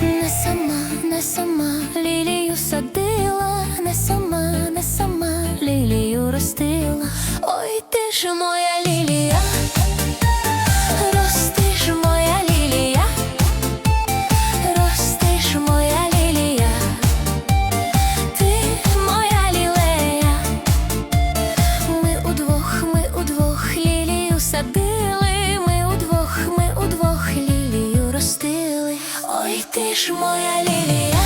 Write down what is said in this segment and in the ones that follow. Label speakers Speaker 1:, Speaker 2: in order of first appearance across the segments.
Speaker 1: Не сама, не сама лілію садила, не сама, не сама лілію ростила. Ой, ти моя лілія, моя лілія,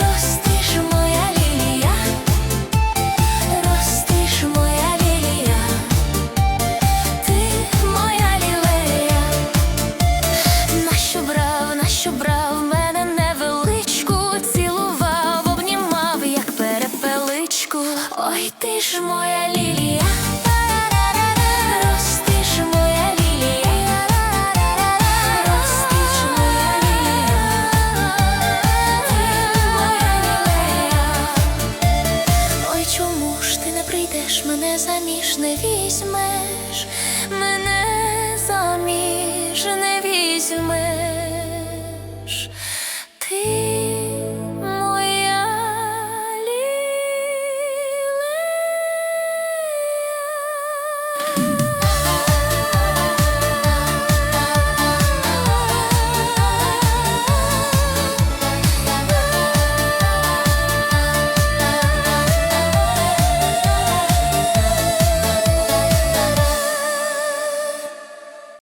Speaker 1: рости моя лілія, рости моя лілія, ти моя лілея. Нащо брав, нащо брав? Мене невеличку, цілував, обнімав, як перепеличку. Ой, ти ж моя Ж мене заміж не візьмеш, мене заміж не візьмеш.